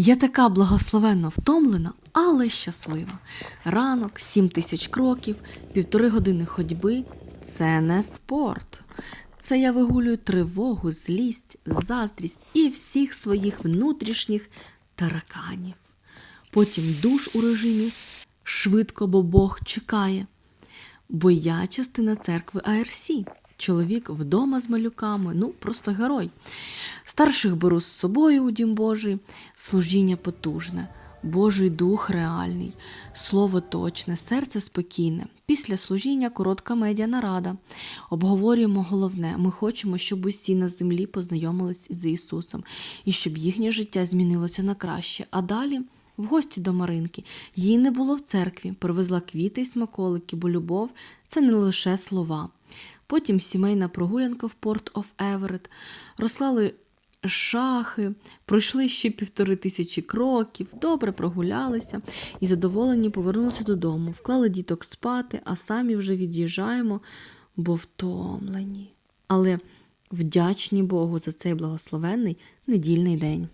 Я така благословенно втомлена, але щаслива. Ранок, сім тисяч кроків, півтори години ходьби це не спорт. Це я вигулюю тривогу, злість, заздрість і всіх своїх внутрішніх тараканів. Потім душ у режимі швидко, бо Бог чекає. Бо я частина церкви АРС. Чоловік вдома з малюками, ну просто герой. Старших беру з собою у дім Божий, служіння потужне, Божий дух реальний, слово точне, серце спокійне. Після служіння коротка медіанарада. Обговорюємо головне. Ми хочемо, щоб усі на землі познайомились з Ісусом і щоб їхнє життя змінилося на краще. А далі в гості до Маринки. Її не було в церкві, привезла квіти й смаколики, бо любов це не лише слова. Потім сімейна прогулянка в Порт оф Еверет, розклали шахи, пройшли ще півтори тисячі кроків, добре прогулялися і задоволені повернулися додому, вклали діток спати, а самі вже від'їжджаємо, бо втомлені. Але вдячні Богу за цей благословенний недільний день.